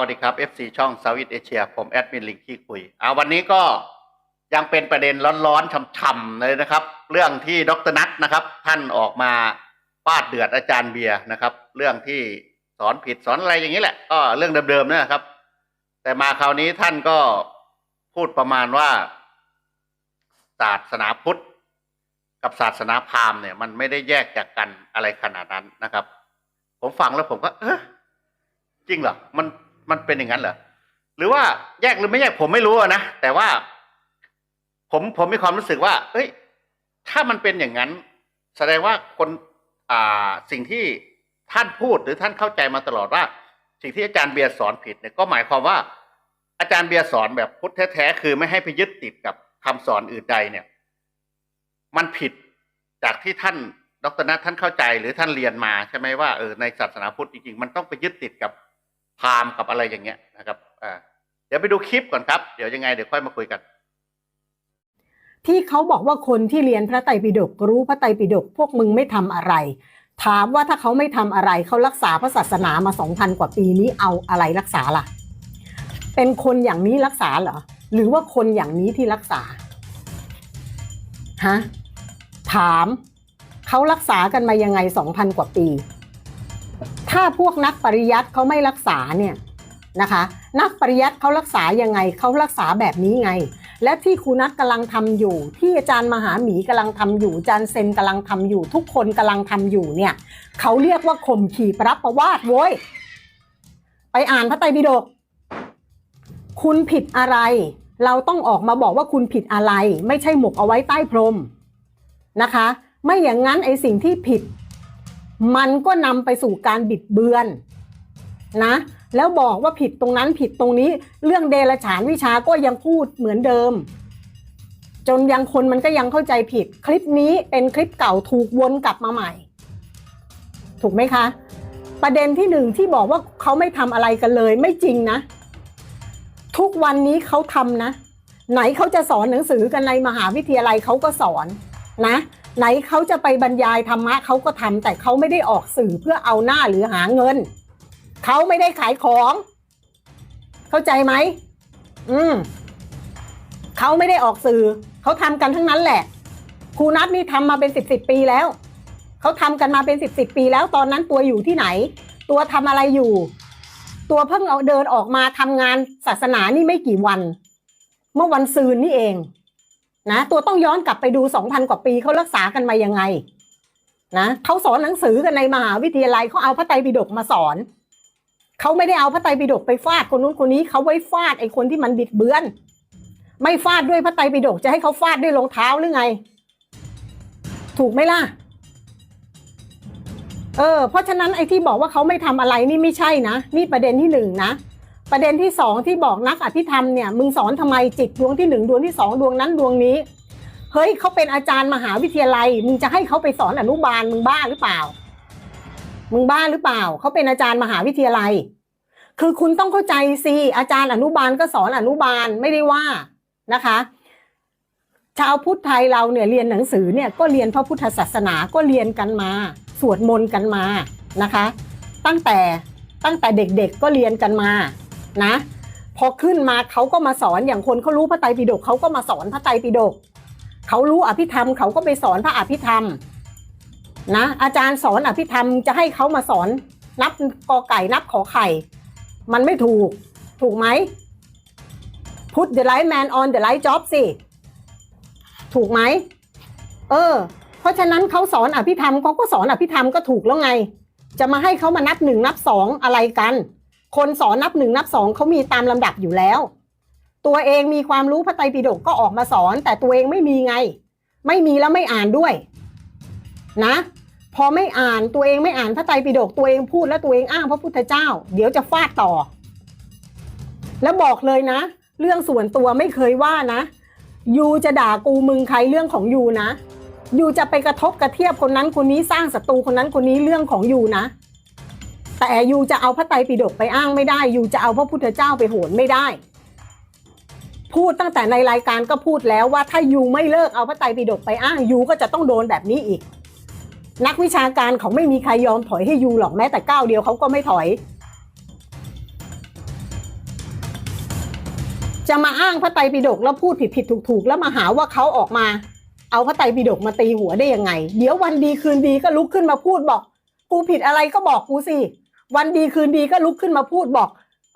วัสดีครับ FC ช่อง Southeast Asia ผมแอดมินลิงที่คุยอ่าวันนี้ก็ยังเป็นประเด็นร้อนๆช่ำๆเลยนะครับ เรื่องที่ดรนัทนะครับ ท่านออกมาฟาดเดือดอาจารย์เบียร์นะครับ เรื่องที่สอนผิดสอนอะไรอย่างนี้แหละ ก็เรื่องเดิมๆนะครับ แต่มาคราวนี้ท่านก็พูดประมาณว่า ศาสนาพุทธ กับศาสนาพราหมณ์เนี่ย มันไม่ได้แยกจากกันอะไรขนาดนั้นนะครับ ผมฟังแล้วผมก็ เออจริงเหรอมัน มันเป็นอย่างนั้นเหรอหรือว่าแยกหรือไม่แยกผมไม่รู้นะแต่ว่า ผมผมมีความรู้สึกว่า เอ้ย ถ้ามันเป็นอย่างนั้น แสดงว่าคนอ่าสิ่งที่ท่านพูดหรือท่านเข้าใจมาตลอดว่า สิ่งที่อาจารย์เบียร์สอนผิดเนี่ยก็หมายความว่า อาจารย์เบียร์สอนแบบพุทธแท้ๆคือไม่ให้ไปยึดติดกับคำสอนอื่นใดเนี่ย มันผิดจากที่ท่านดรนัทท่านเข้าใจหรือท่านเรียนมาใช่ไหมว่าเออในศาสนาพุทธจริงๆมันต้องไปยึดติดกับ พามกับอะไรอย่างเงี้ยนะครับอ่าเดี๋ยวไปดูคลิปก่อนครับ เดี๋ยวยังไงเดี๋ยวค่อยมาคุยกัน ที่เขาบอกว่าคนที่เรียนพระไตรปิฎกรู้พระไตรปิฎกพวกมึงไม่ทำอะไร ถามว่าถ้าเขาไม่ทำอะไรเขารักษาพระศาสนามาสองพันกว่าปีนี้เอาอะไรรักษาล่ะ เป็นคนอย่างนี้รักษาเหรอหรือว่าคนอย่างนี้ที่รักษาฮะถามเขารักษากันมายังไงสองพันกว่าปี ถ้าพวกนักปริยัติเขาไม่รักษาเนี่ยนะคะ นักปริยัติเขารักษายังไงเขารักษาแบบนี้ไง และที่ครูนัทกำลังทำอยู่ ที่อาจารย์มหาหมีกำลังทำอยู่อาจารย์เซนกำลังทำอยู่ ทุกคนกำลังทำอยู่เนี่ยเขาเรียกว่าข่มขี่ปรับประวาทโว้ยไปอ่านพระไตรปิฎกคุณผิดอะไร เราต้องออกมาบอกว่าคุณผิดอะไร ไม่ใช่หมกเอาไว้ใต้พรมนะคะ ไม่อย่างนั้นไอสิ่งที่ผิด มันก็นำไปสู่การบิดเบือนนะแล้วบอกว่าผิดตรงนั้นผิดตรงนี้เรื่องเดลฉานวิชาก็ยังพูดเหมือนเดิม จนยังคนมันก็ยังเข้าใจผิด คลิปนี้เป็นคลิปเก่าถูกวนกลับมาใหม่ ถูกไหมคะ ประเด็นที่หนึ่งที่บอกว่าเขาไม่ทำอะไรกันเลยไม่จริงนะ ทุกวันนี้เขาทำนะ ไหนเขาจะสอนหนังสือกันในมหาวิทยาลัยเขาก็สอนนะ ไหนเขาจะไปบรรยายธรรมะเขาก็ทำแต่เขาไม่ได้ออกสื่อเพื่อเอาหน้าหรือหาเงิน เขาไม่ได้ขายของ เข้าใจไหมอืมเขาไม่ได้ออกสื่อ เขาทำกันทั้งนั้นแหละครูนัทนี่ทำมาเป็นสิบสิบปีแล้วเขาทำกันมาเป็นสิบสิบปีแล้วตอนนั้นตัวอยู่ที่ไหน ตัวทำอะไรอยู่ ตัวเพิ่งเอาเดินออกมาทำงานศาสนานี่ไม่กี่วัน เมื่อวันซืนนี่เอง นะตัวต้องย้อนกลับไปดูสองพันกว่าปีเขารักษากันมายังไงนะเขาสอนหนังสือกันในมหาวิทยาลัยเขาเอาพระไตรปิฎกมาสอนเขาไม่ได้เอาพระไตรปิฎกไปฟาดคนนู้นคนนี้เขาไว้ฟาดไอ้คนที่มันบิดเบือน ไม่ฟาดด้วยพระไตรปิฎกจะให้เขาฟาดด้วยรองเท้าหรือไง ถูกไหมล่ะเออเพราะฉะนั้นไอ้ที่บอกว่าเขาไม่ทำอะไรนี่ไม่ใช่นะ นี่ประเด็นที่หนึ่งนะ ประเด็นที่สองที่บอกนักอภิธรรมเนี่ยมึงสอนทำไมจิตดวงที่หนึ่งดวงที่สองดวงนั้นดวงนี้เฮ้ยเขาเป็นอาจารย์มหาวิทยาลัย มึงจะให้เขาไปสอนอนุบาลมึงบ้าหรือเปล่า มึงบ้าหรือเปล่าเขาเป็นอาจารย์มหาวิทยาลัย คือคุณต้องเข้าใจสิอาจารย์อนุบาลก็สอนอนุบาลไม่ได้ว่านะคะ ชาวพุทธไทยเราเนี่ยเรียนหนังสือเนี่ยก็เรียนพระพุทธศาสนาก็เรียนกันมา สวดมนต์กันมานะคะ ตั้งแต่ตั้งแต่เด็กๆก็เรียนกันมา นะ พอขึ้นมาเขาก็มาสอนอย่างคนเขารู้พระไตรปิฎกเขาก็มาสอนพระไตรปิฎกเขารู้อภิธรรมเขาก็ไปสอนพระอภิธรรมนะอาจารย์สอนอภิธรรมจะให้เขามาสอนนับกอไก่นับขอไข่ มันไม่ถูกถูกไหม Put the right man on the right job สิ ถูกไหมเออ เพราะฉะนั้นเขาสอนอภิธรรมเขาก็สอนอภิธรรมก็ถูกแล้วไง จะมาให้เขามานับหนึ่งนับสองอะไรกัน คนสอนนับหนึ่งนับสองเขามีตามลำดับอยู่แล้ว ตัวเองมีความรู้พระไตรปิฎกก็ออกมาสอน แต่ตัวเองไม่มีไง ไม่มีแล้วไม่อ่านด้วย นะ พอไม่อ่านตัวเองไม่อ่านพระไตรปิฎกตัวเองพูดแล้วตัวเองอ้างพระพุทธเจ้า เดี๋ยวจะฟาดต่อ แล้วบอกเลยนะ เรื่องส่วนตัวไม่เคยว่านะยูจะด่ากูมึงใครเรื่องของยูนะยูจะไปกระทบกระเทียบคนนั้นคนนี้สร้างศัตรูคนนั้นคนนี้เรื่องของยูนะ แต่ยูจะเอาพระไตรปิฎกไปอ้างไม่ได้ ยูจะเอาพระพุทธเจ้าไปโหนไม่ได้ พูดตั้งแต่ในรายการก็พูดแล้วว่าถ้ายูไม่เลิกเอาพระไตรปิฎกไปอ้างยูก็จะต้องโดนแบบนี้อีก นักวิชาการเขาไม่มีใครยอมถอยให้ยูหรอกแม้แต่ก้าวเดียวเขาก็ไม่ถอย จะมาอ้างพระไตรปิฎกแล้วพูดผิดผิดถูกถูกแล้วมาหาว่าเขาออกมา เอาพระไตรปิฎกมาตีหัวได้ยังไง เดี๋ยววันดีคืนดีก็ลุกขึ้นมาพูดบอก กูผิดอะไรก็บอกกูสิ วันดีคืนดีก็ลุกขึ้นมาพูดบอก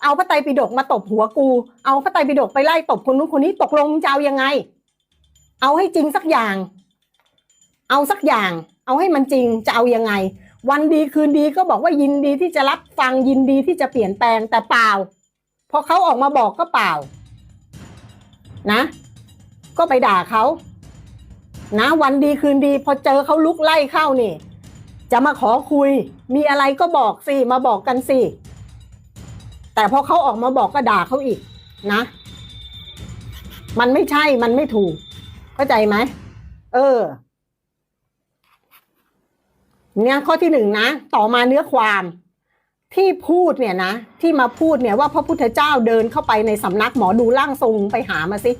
เอาพระไตรปิฎกมาตบหัวกู เอาพระไตรปิฎกไปไล่ตบคนนู้นคนนี้ตกลงจะเอายังไง เอาให้จริงสักอย่าง เอาสักอย่าง เอาให้มันจริงจะเอายังไง วันดีคืนดีก็บอกว่ายินดีที่จะรับฟังยินดีที่จะเปลี่ยนแปลงแต่เปล่าพอเขาออกมาบอกก็เปล่า นะ ก็ไปด่าเขานะวันดีคืนดี พอเจอเขาลุกไล่เข้านี่ จะมาขอคุย มีอะไรก็บอกสิ มาบอกกันสิ แต่พอเขาออกมาบอกก็ด่าเขาอีกนะ มันไม่ใช่ มันไม่ถูก เข้าใจไหม เออ เนี่ยข้อที่หนึ่งนะ ต่อมาเนื้อความที่พูดเนี่ยนะที่มาพูดเนี่ยว่าพระพุทธเจ้าเดินเข้าไปในสำนักหมอดูร่างทรงไปหามาสิ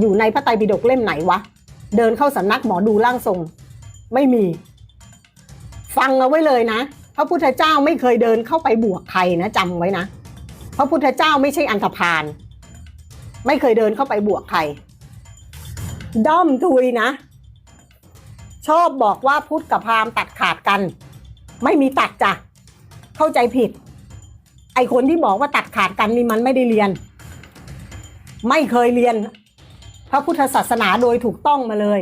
อยู่ในพระไตรปิฎกเล่มไหนวะ เดินเข้าสำนักหมอดูร่างทรง ไม่มี ฟังเอาไว้เลยนะ พระพุทธเจ้าไม่เคยเดินเข้าไปบวกใครนะจำไว้นะ พระพุทธเจ้าไม่ใช่อันธพาลไม่เคยเดินเข้าไปบวกใคร ด้อมทุยนะ ชอบบอกว่าพุทธกับพราหมณ์ตัดขาดกัน ไม่มีตัดจ้ะเข้าใจผิด ไอคนที่บอกว่าตัดขาดกันนี่มันไม่ได้เรียน ไม่เคยเรียน พระพุทธศาสนาโดยถูกต้องมาเลย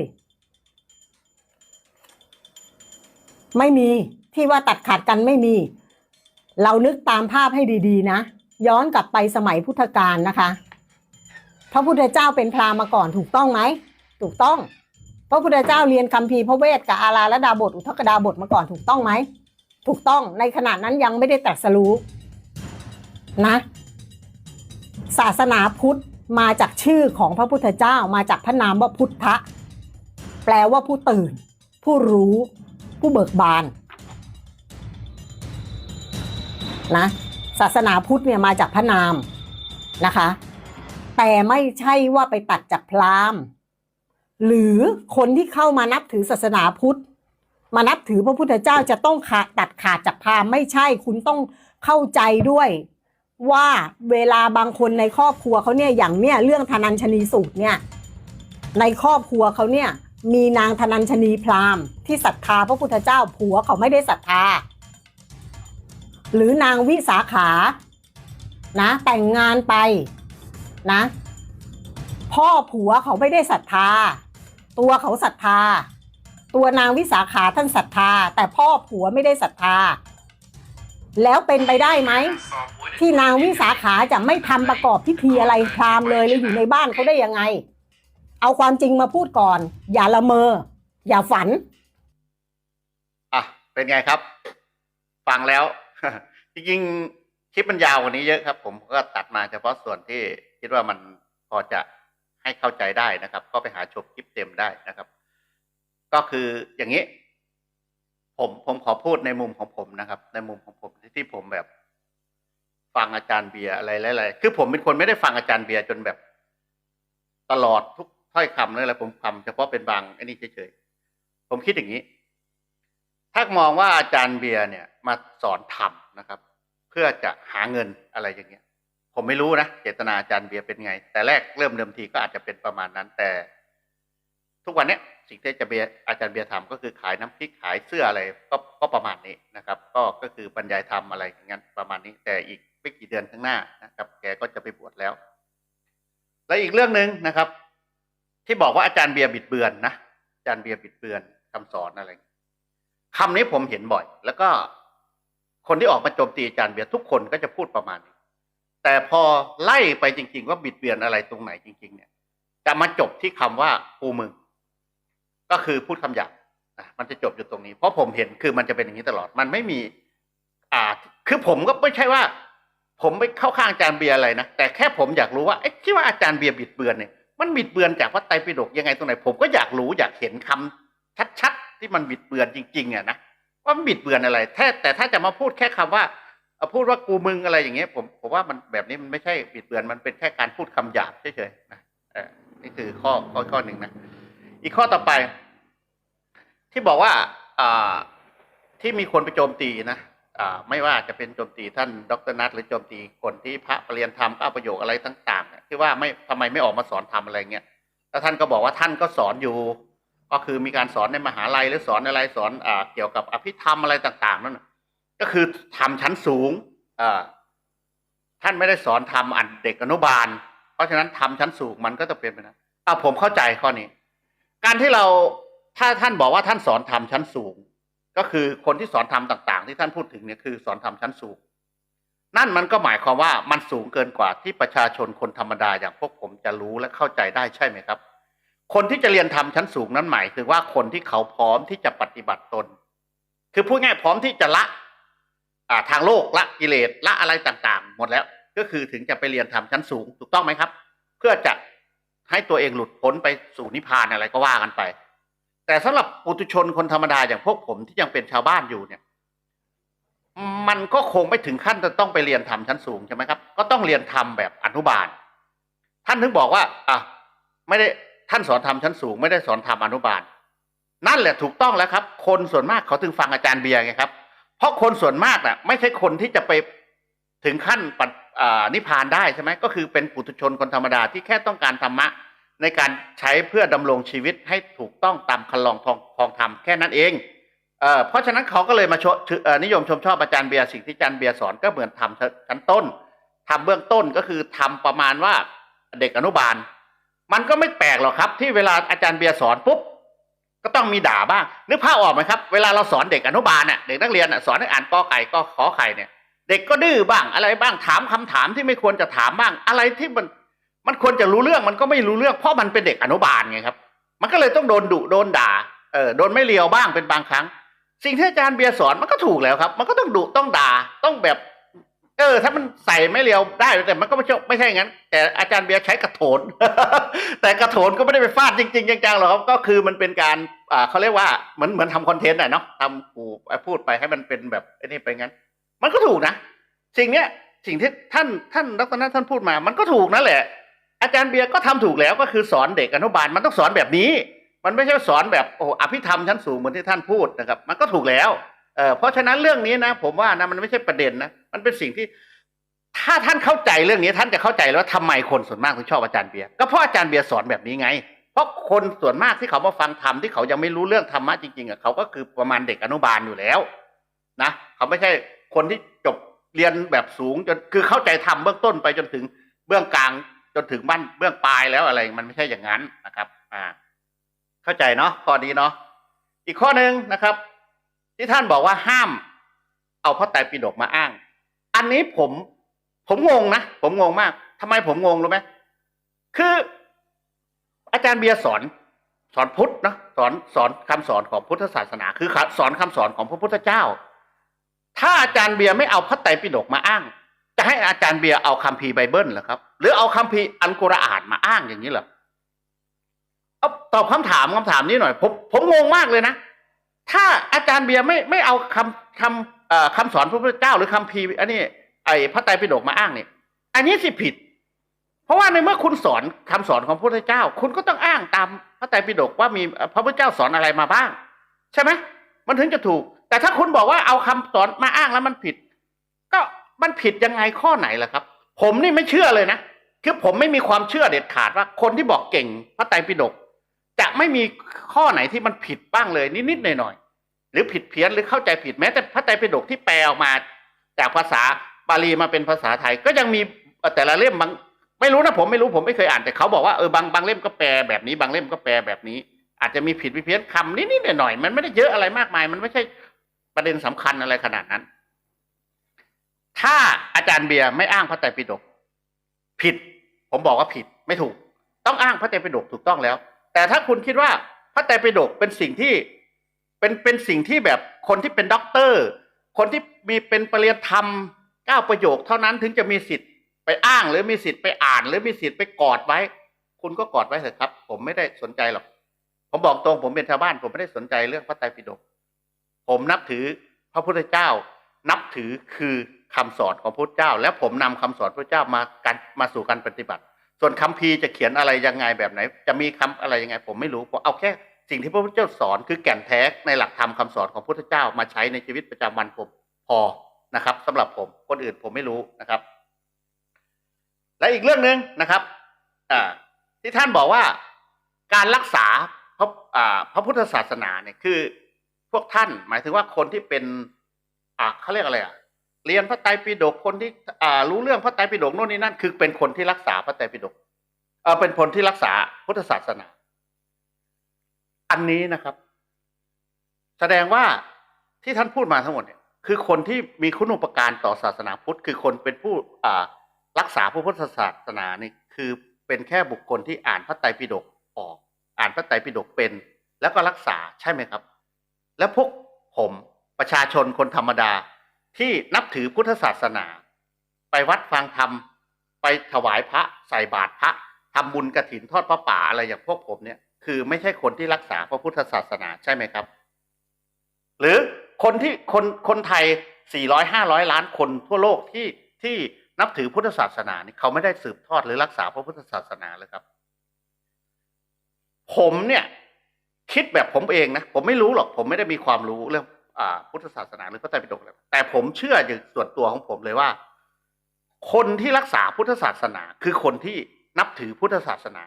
ไม่มีที่ว่าตัดขาดกันไม่มี เรานึกตามภาพให้ดี ๆ นะ ย้อนกลับไปสมัยพุทธกาลนะคะพระพุทธเจ้าเป็นพราหมณ์มาก่อนถูกต้องไหมถูกต้อง พระพุทธเจ้าเรียนคัมภีร์พระเวทกับอาราและดาบทอุทกดาบทมาก่อนถูกต้องไหมถูกต้องในขณะนั้นยังไม่ได้ตรัสรู้นะ ศาสนาพุทธมาจากชื่อของพระพุทธเจ้ามาจากพระนามว่าพุทธะ แปลว่าผู้ตื่น ผู้รู้ ผู้เบิกบานนะศาสนาพุทธเนี่ยมาจากพระนามนะคะ แต่ไม่ใช่ว่าไปตัดจากพราหมณ์ หรือคนที่เข้ามานับถือศาสนาพุทธ มานับถือพระพุทธเจ้าจะต้องขาดตัดขาดจากพราหมณ์ไม่ใช่คุณต้องเข้าใจด้วยว่าเวลาบางคนในครอบครัวเขาเนี่ยอย่างเนี่ยเรื่องธนัญชนีสูตรเนี่ยในครอบครัวเขาเนี่ย มีนางธนัญชนีพราหมณ์ที่ศรัทธาพระพุทธเจ้าผัวเขาไม่ได้ศรัทธา หรือนางวิสาขานะแต่งงานไปนะ พ่อผัวเขาไม่ได้ศรัทธา ตัวเขาศรัทธา ตัวนางวิสาขาท่านศรัทธา แต่พ่อผัวไม่ได้ศรัทธา แล้วเป็นไปได้ไหม ที่นางวิสาขาจะไม่ทำประกอบพิธีอะไรพรามเลยแล้วอยู่ในบ้านเขาได้ยังไง เอาความจริงมาพูดก่อน อย่าละเมอ อย่าฝัน อะ เป็นไงครับ ฟังแล้ว จริงๆ คลิปมันยาวกว่านี้เยอะครับ ผมก็ตัดมาเฉพาะส่วนที่คิดว่ามันพอจะให้เข้าใจได้นะครับ ก็ไปหาชมคลิปเต็มได้นะครับ ก็คืออย่างนี้ ผมผมขอพูดในมุมของผมนะครับ ในมุมของผมที่ที่ผมแบบ ฟังอาจารย์เบียร์อะไรหลายๆคือผมเป็นคนไม่ได้ฟังอาจารย์เบียร์จนแบบ ตลอดทุก ถ้อยคำเลยแหละผมคำเฉพาะเป็นบางไอ้นี่เฉยๆผมคิดอย่างนี้ ถ้ามองว่าอาจารย์เบียร์เนี่ย มาสอนธรรมนะครับ เพื่อจะหาเงินอะไรอย่างเงี้ย ผมไม่รู้นะเจตนาอาจารย์เบียร์เป็นไง แต่แรกเริ่มเดิมทีก็อาจจะเป็นประมาณนั้น แต่ ทุกวันเนี้ยสิ่งที่อาจารย์เบียร์อาจารย์เบียร์ทำก็คือขายน้ำพริกขายเสื้ออะไรก็ก็ประมาณนี้นะครับ ก็ก็คือบรรยายธรรมอะไรอย่างเงี้ยประมาณนี้ แต่อีกไม่กี่เดือนข้างหน้านะครับ แกก็จะไปบวชแล้ว และอีกเรื่องหนึ่งนะครับ ที่บอกว่าอาจารย์เบียร์บิดเบือนนะอาจารย์เบียร์บิดเบือนคำสอนอะไรคำนี้ผมเห็นบ่อย แล้วก็คนที่ออกมาโจมตีอาจารย์เบียร์ทุกคนก็จะพูดประมาณนี้ แต่พอไล่ไปจริง ๆ ว่าบิดเบือนอะไรตรงไหนจริง ๆ เนี่ย จะมาจบที่คำว่ากูมึง ก็คือพูดคำหยาบมันจะจบอยู่ตรงนี้ เพราะผมเห็นคือมันจะเป็นอย่างนี้ตลอด มันไม่มี อ่า คือผมก็ไม่ใช่ว่า ผมไปเข้าข้างอาจารย์เบียร์อะไรนะ แต่แค่ผมอยากรู้ว่าไอ้ที่ว่าอาจารย์เบียร์บิดเบือนเนี่ย มันบิดเบือนจากวัดไตรปิฎกยังไงตรงไหน ผมก็อยากรู้อยากเห็นคำชัดๆที่มันบิดเบือนจริงๆอะนะว่ามันบิดเบือนอะไรแท้แต่ถ้าจะมาพูดแค่คำว่าพูดว่ากูมึงอะไรอย่างเงี้ยผมผมว่ามันแบบนี้มันไม่ใช่บิดเบือนมันเป็นแค่การพูดคำหยาบเฉยๆนะนี่คือข้อข้อข้อหนึ่งนะอีกข้อต่อไป ที่บอกว่าอ่าที่มีคนไปโจมตีนะอ่าไม่ว่าจะเป็นโจมตีท่านดรนัทหรือโจมตีคนที่พระปรริยนธรรมก้าประโยคอะไรต่างๆ ที่ว่าไม่ทำไมไม่ออกมาสอนทำอะไรเงี้ยแล้วท่านก็บอกว่าท่านก็สอนอยู่ ก็คือมีการสอนในมหาลัยหรือสอนอะไรสอนอ่าเกี่ยวกับอภิธรรมอะไรต่างๆนั่นก็คือทำชั้นสูงอ่าท่านไม่ได้สอนทำอันเด็กอนุบาล เพราะฉะนั้นทำชั้นสูงมันก็จะเป็นไปนะอ่าผมเข้าใจข้อนี้ การที่เราถ้าท่านบอกว่าท่านสอนทำชั้นสูง ก็คือคนที่สอนทำต่าง ๆ ที่ท่านพูดถึงเนี่ยคือสอนทำชั้นสูง นั่นมันก็หมายความว่ามันสูงเกินกว่าที่ประชาชนคนธรรมดาอย่างพวกผมจะรู้และเข้าใจได้ใช่ไหมครับ คนที่จะเรียนทำชั้นสูงนั้นหมายถึงว่าคนที่เขาพร้อมที่จะปฏิบัติตน คือพูดง่ายพร้อมที่จะละาทางโลกละกิเลสละอะไรต่างๆ หมดแล้ว ก็คือถึงจะไปเรียนทำชั้นสูงถูกต้องไหมครับ เพื่อจะให้ตัวเองหลุดพ้นไปสู่นิพพานอะไรก็ว่ากันไป แต่สำหรับปุถุชนคนธรรมดาอย่างพวกผมที่ยังเป็นชาวบ้านอยู่เนี่ย มันก็คงไม่ถึงขั้นจะต้องไปเรียนทำชั้นสูงใช่ไหมครับ ก็ต้องเรียนทำแบบอนุบาล ท่านถึงบอกว่าอะไม่ได้ท่านสอนทำชั้นสูง ไม่ได้สอนทำอนุบาล นั่นแหละถูกต้องแล้วครับ คนส่วนมากเขาถึงฟังอาจารย์เบียร์ไงครับ เพราะคนส่วนมากน่ะ ไม่ใช่คนที่จะไปถึงขั้นปัดอ่านิพพานได้ใช่ไหมก็คือเป็นปุถุชนคนธรรมดาที่แค่ต้องการธรรมะ ในการใช้เพื่อดำรงชีวิตให้ถูกต้องตามคันลองทองทองธรรมแค่นั้นเอง เพราะฉะนั้นเขาก็เลยมาชื่อนิยมชมชอบอาจารย์เบียร์สิ่งที่อาจารย์เบียร์สอนก็เหมือนทำชั้นต้นทำเบื้องต้นก็คือทำประมาณว่าเด็กอนุบาล มันก็ไม่แปลกหรอกครับ ที่เวลาอาจารย์เบียร์สอนปุ๊บก็ต้องมีด่าบ้างนึกภาพออกไหมครับ เวลาเราสอนเด็กอนุบาลเนี่ยเด็กนักเรียนสอนให้อ่านกอไก่ก็ขอไข่เนี่ย เด็กก็ดื้อบ้างอะไรบ้างถามคำถามที่ไม่ควรจะถามบ้าง อะไรที่มันมันควรจะรู้เรื่องมันก็ไม่รู้เรื่อง เพราะมันเป็นเด็กอนุบาลไงครับ มันก็เลยต้องโดนดุโดนด่าเออโดนไม่เลียวบ้างเป็นบางครั้ง สิ่งที่อาจารย์เบียร์สอนมันก็ถูกแล้วครับ มันก็ต้องดุต้องด่าต้องแบบ เออ ถ้ามันใส่ไม่เลียวได้แต่มันก็ไม่ใช่ไม่ใช่อย่างนั้น แต่อาจารย์เบียร์ใช้กระโถน แต่กระโถนก็ไม่ได้ไปฟาดจริงๆจังๆหรอกครับก็คือมันเป็นการอ่าเขาเรียกว่าเหมือนเหมือนทำคอนเทนต์อะเนาะทำกูพูดไปให้มันเป็นแบบไอ้นี่ไปงั้น มันก็ถูกนะสิ่งเนี้ยสิ่งที่ท่านท่านรนัทท่านพูดมา มันก็ถูกนั่นแหละ อาจารย์เบียร์ก็ทำถูกแล้วก็คือสอนเด็กอนุบาลมันต้องสอนแบบนี้ มันไม่ใช่สอนแบบโอ้อภิธรรมชั้นสูงเหมือนที่ท่านพูดนะครับ มันก็ถูกแล้วเออเพราะฉะนั้นเรื่องนี้นะผมว่านะมันไม่ใช่ประเด็นนะมันเป็นสิ่งที่ ถ้าท่านเข้าใจเรื่องนี้ ท่านจะเข้าใจแล้วว่าทำไมคนส่วนมากถึงชอบอาจารย์เบียร์ก็เพราะอาจารย์เบียร์สอนแบบนี้ไง เพราะคนส่วนมากที่เขามาฟังธรรมที่เขายังไม่รู้เรื่องธรรมะจริงๆอะเขาก็คือประมาณเด็กอนุบาลอยู่แล้วนะเขาไม่ใช่คนที่จบเรียนแบบสูงจนคือเข้าใจธรรมเบื้องต้นไปจนถึงเบื้องกลางจนถึงบ้านเบื้องปลายแล้วอะไร มันไม่ใช่อย่างนั้นนะครับ อ่า เข้าใจเนาะข้อนี้เนาะอีกข้อหนึ่งนะครับ ที่ท่านบอกว่าห้าม เอาพระไตรปิฎกมาอ้าง อันนี้ผม ผมงงนะผมงงมากทำไมผมงงรู้ไหมคืออาจารย์เบียร์สอนสอนพุทธนะสอนสอนคำสอนของพุทธศาสนา คือสอนคำสอนของพระพุทธเจ้า ถ้าอาจารย์เบียร์ไม่เอาพระไตรปิฎกมาอ้าง จะให้อาจารย์เบียร์เอาคัมภีร์ไบเบิลเหรอครับ หรือเอาคัมภีร์อันกุรอานมาอ้างอย่างนี้เหรอเอ ตอบคำถามคำถามนี้หน่อย ผมผมงงมากเลยนะ ถ้าอาจารย์เบียร์ไม่ไม่เอาคำคำเอ่อคำสอนพระพุทธเจ้าหรือคัมภีอันนี้ไอ้พระไตรปิฎกมาอ้างเนี่ย อันนี้สิผิด เพราะว่าในเมื่อคุณสอนคำสอนของพระพุทธเจ้า คุณก็ต้องอ้างตามพระไตรปิฎกว่ามีพระพุทธเจ้าสอนอะไรมาบ้าง ใช่ไหมมันถึงจะถูก แต่ถ้าคุณบอกว่าเอาคำสอนมาอ้างแล้วมันผิด ก็มันผิดยังไงข้อไหนล่ะครับ ผมนี่ไม่เชื่อเลยนะคือผมไม่มีความเชื่อเด็ดขาดว่าคนที่บอกเก่งพระไตรปิฎก จะไม่มีข้อไหนที่มันผิดบ้างเลยนิดๆหน่อยๆหรือผิดเพี้ยนหรือเข้าใจผิดแม้แต่พระไตรปิฎกที่แปลออกมา จากภาษาบาลีมาเป็นภาษาไทย ก็ยังมีแต่ละเล่มบางไม่รู้นะผมไม่รู้ผมไม่เคยอ่านแต่เขาบอกว่าเออบางบางเล่มก็แปลแบบนี้ บางเล่มก็แปลแบบนี้ อาจจะมีผิดเพี้ยนคำนิดๆหน่อยๆมันไม่ได้เยอะอะไรมากมาย มันไม่ใช่ประเด็นสำคัญอะไรขนาดนั้น ถ้าอาจารย์เบียร์ไม่อ้างพระไตรปิฎกผิด ผมบอกว่าผิดไม่ถูก ต้องอ้างพระไตรปิฎกถูกต้องแล้ว แต่ถ้าคุณคิดว่าพระไตรปิฎกเป็นสิ่งที่เป็นเป็นสิ่งที่แบบคนที่เป็นด็อกเตอร์ คนที่มีเป็นปริยธรรมเก้าประโยค เท่านั้นถึงจะมีสิทธิ์ไปอ้างหรือมีสิทธิ์ไปอ่าน หรือมีสิทธิ์ไปกอดไว้ คุณก็กอดไว้เถอะครับ ผมไม่ได้สนใจหรอกผมบอกตรงผมเป็นชาวบ้าน ผมไม่ได้สนใจเรื่องพระไตรปิฎกผมนับถือพระพุทธเจ้า นับถือคือคำสอนของพระพุทธเจ้า และผมนำคำสอนพระเจ้ามาการมาสู่การปฏิบัติ ส่วนคัมภีร์จะเขียนอะไรยังไงแบบไหน จะมีคำอะไรยังไง ผมไม่รู้ผมเอาแค่สิ่งที่พระพุทธเจ้าสอนคือแก่นแท้ในหลักธรรมคำสอนของพระพุทธเจ้ามาใช้ในชีวิตประจำวันผมพอนะครับสำหรับผมคนอื่นผมไม่รู้นะครับ และอีกเรื่องหนึ่งนะครับที่ท่านบอกว่าการรักษาพระพระพุทธศาสนาเนี่ยคือ พวกท่านหมายถึงว่าคนที่เป็นอ่าเขาเรียกอะไรอะ เรียนพระไตรปิฎกคนที่อ่ารู้เรื่องพระไตรปิฎกโน่นนี่นั่น คือเป็นคนที่รักษาพระไตรปิฎกเออเป็นคนที่รักษาพุทธศาสนา อันนี้นะครับ แสดงว่าที่ท่านพูดมาทั้งหมดเนี่ยคือคนที่มีคุณูปการต่อศาสนาพุทธ คือคนเป็นผู้อ่ารักษาพระพุทธศาสนานี่คือเป็นแค่บุคคลที่อ่านพระไตรปิฎกออก อ่านพระไตรปิฎกเป็น แล้วก็รักษาใช่ไหมครับ แล้วพวกผมประชาชนคนธรรมดา ที่นับถือพุทธศาสนา ไปวัดฟังธรรม ไปถวายพระใส่บาตรพระทำบุญกระถินทอดพระป่าอะไรอย่างพวกผมเนี่ยคือไม่ใช่คนที่รักษาพระพุทธศาสนาใช่ไหมครับ หรือคนที่คนคนไทย400 500ล้านคนทั่วโลกที่ที่นับถือพุทธศาสนานี่เขาไม่ได้สืบทอดหรือรักษาพระพุทธศาสนาเลยครับ ผมเนี่ย คิดแบบผมเองนะ ผมไม่รู้หรอก ผมไม่ได้มีความรู้เรื่อง พุทธศาสนาหรือพระไตรปิฎกอะไรแต่ผมเชื่ออย่างส่วนตัวของผมเลยว่า คนที่รักษาพุทธศาสนา คือคนที่นับถือพุทธศาสนา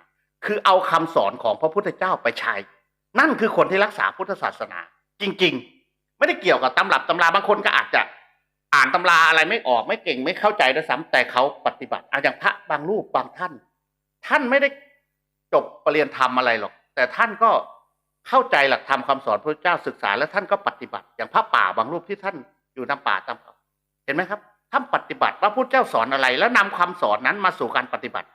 คือเอาคำสอนของพระพุทธเจ้าไปใช้ นั่นคือคนที่รักษาพุทธศาสนา จริง ๆ ไม่ได้เกี่ยวกับตำรับตำราบางคนก็อาจจะอ่านตำราอะไรไม่ออกไม่เก่งไม่เข้าใจด้วยซ้ำแต่เขาปฏิบัติอะอย่างพระบางรูปบางท่าน ท่านไม่ได้จบปรริญญาธรรมอะไรหรอก แต่ท่านก็ เข้าใจหลักธรรมคำสอนพระเจ้าศึกษา แล้วท่านก็ปฏิบัติ อย่างพระป่าบางรูปที่ท่านอยู่ตามป่าตามเขาเห็นไหมครับท่านปฏิบัติว่าพระเจ้าสอนอะไร แล้วนำคำสอนนั้นมาสู่การปฏิบัติ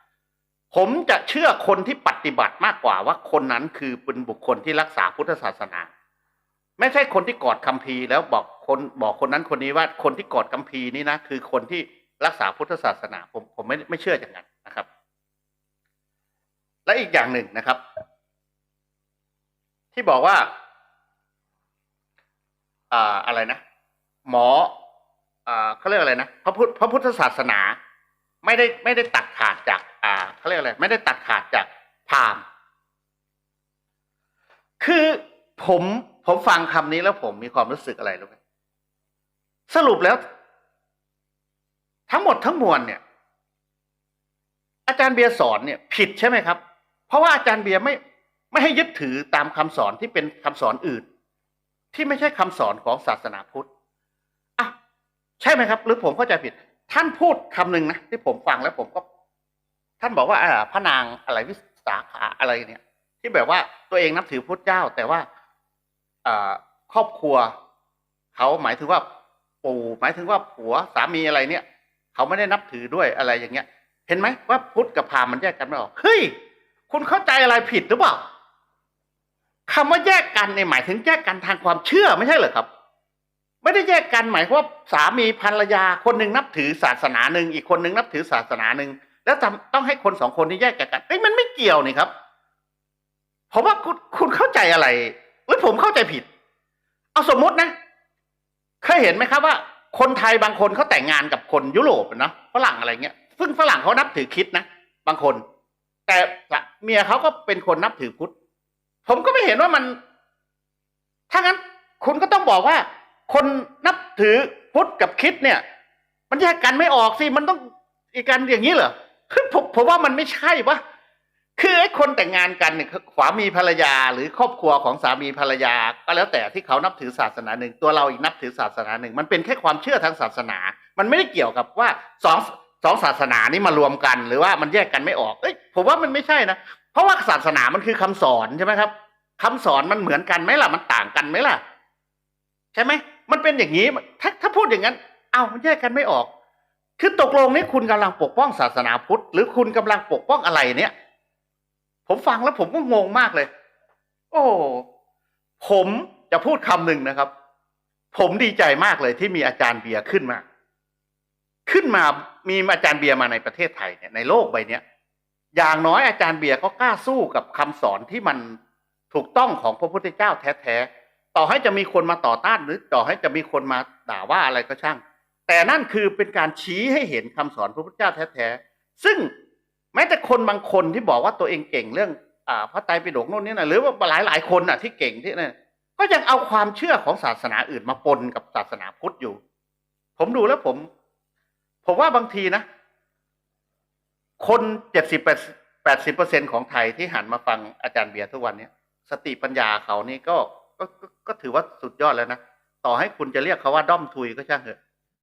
ผมจะเชื่อคนที่ปฏิบัติมากกว่าว่าคนนั้นคือเป็นบุคคลที่รักษาพุทธศาสนา ไม่ใช่คนที่กอดคัมภีร์แล้วบอกคนบอกคนนั้นคนนี้ว่าคนที่กอดคัมภีร์นี่นะคือคนที่รักษาพุทธศาสนา ผมผมไม่ไม่เชื่ออย่างนั้นนะครับ และอีกอย่างหนึ่งนะครับ ที่บอกว่าอ่าอะไรนะ หมออ่าเขาเรียกอะไรนะพระพุทธพระพุทธศาสนา ไม่ได้ไม่ได้ตัดขาดจาก อ่าเขาเรียกอะไร ไม่ได้ตัดขาดจากพราหมณ์คือผมผมฟังคำนี้แล้วผมมีความรู้สึกอะไรรู้ไหมสรุปแล้ว ทั้งหมดทั้งมวลเนี่ย อาจารย์เบียร์สอนเนี่ย ผิดใช่ไหมครับ เพราะว่าอาจารย์เบียร์ไม่ ไม่ให้ยึดถือตามคำสอนที่เป็นคำสอนอื่น ที่ไม่ใช่คำสอนของศาสนาพุทธอะใช่ไหมครับ หรือผมเข้าใจผิด ท่านพูดคำหนึ่งนะที่ผมฟังแล้วผมก็ ท่านบอกว่าอ่าพระนางอะไรวิสาขาอะไรเนี่ย ที่แบบว่าตัวเองนับถือพุทธเจ้า แต่ว่าอ่าครอบครัว เขาหมายถึงว่าปู่หมายถึงว่าผัวสามีอะไรเนี่ย เขาไม่ได้นับถือด้วยอะไรอย่างเงี้ย เห็นไหมว่าพุทธกับพราหมณ์มันแยกกันไม่ออกเฮ้ยคุณเข้าใจอะไรผิดหรือเปล่า คำว่าแยกกันเนี่ยหมายถึงแยกกันทางความเชื่อไม่ใช่เหรอครับ ไม่ได้แยกกันหมายความว่าสามีภรรยาคนหนึ่งนับถือศาสนาหนึ่งอีกคนหนึ่งนับถือศาสนาหนึ่งแล้วจำต้องให้คนสองคนนี้แยกจากกันเอ้ยมันไม่เกี่ยวนี่ครับผมว่าคุณคุณเข้าใจอะไรหรือผมเข้าใจผิด เอาสมมตินะเคยเห็นไหมครับว่า คนไทยบางคนเขาแต่งงานกับคนยุโรปนะฝรั่งอะไรเงี้ย ซึ่งฝรั่งเขานับถือคิดนะบางคน แต่เมียเขาก็เป็นคนนับถือพุทธ ผมก็ไม่เห็นว่ามัน ถ้างั้นคุณก็ต้องบอกว่า คนนับถือพุทธกับคิดเนี่ย มันแยกกันไม่ออกสิมันต้องอีกกันอย่างนี้เหรอคือผมผมว่ามันไม่ใช่ปะคือไอ้คนแต่งงานกันเนี่ยสามีภรรยา หรือครอบครัวของสามีภรรยา ก็แล้วแต่ที่เขานับถือศาสนาหนึ่ง ตัวเราอีกนับถือศาสนาหนึ่ง มันเป็นแค่ความเชื่อทางศาสนา มันไม่ได้เกี่ยวกับว่าสองสองศาสนานี้มารวมกัน หรือว่ามันแยกกันไม่ออก เอ้ยผมว่ามันไม่ใช่นะ เพราะว่าศาสนามันคือคำสอนใช่ไหมครับคำสอนมันเหมือนกันไหมล่ะ มันต่างกันไหมล่ะ ใช่ไหมมันเป็นอย่างนี้ถ้าถ้าพูดอย่างนั้น เอามันแยกกันไม่ออก คือตกลงนี่คุณกำลังปกป้องศาสนาพุทธ หรือคุณกำลังปกป้องอะไรเนี่ย ผมฟังแล้วผมก็งงมากเลย โอ้ผมจะพูดคำหนึ่งนะครับ ผมดีใจมากเลยที่มีอาจารย์เบียร์ขึ้นมา ขึ้นมามีอาจารย์เบียร์มาในประเทศไทยเนี่ยในโลกใบเนี้ย อย่างน้อยอาจารย์เบียร์ก็กล้าสู้กับคำสอนที่มันถูกต้องของพระพุทธเจ้าแท้ๆ ต่อให้จะมีคนมาต่อต้านหรือต่อให้จะมีคนมาด่าว่าอะไรก็ช่าง แต่นั่นคือเป็นการชี้ให้เห็นคำสอนพระพุทธเจ้าแท้ๆ ซึ่งแม้แต่คนบางคนที่บอกว่าตัวเองเก่งเรื่องอ่าพระไตรปิฎกโน่นนี่นะหรือว่าหลายหลายๆคนน่ะที่เก่งที่นั่นก็ยังเอาความเชื่อของศาสนาอื่นมาปนกับศาสนาพุทธอยู่ ผมดูแล้วผม ผมว่าบางทีนะ คนเจ็ดสิบแปดแปดสิบเปอร์เซ็นของไทยที่หันมาฟังอาจารย์เบียร์ทุกวันเนี้ยสติปัญญาเขานี่ก็ก็ก็ก็ถือว่าสุดยอดแล้วนะ ต่อให้คุณจะเรียกเขาว่าด้อมทุยก็ช่างเถอะ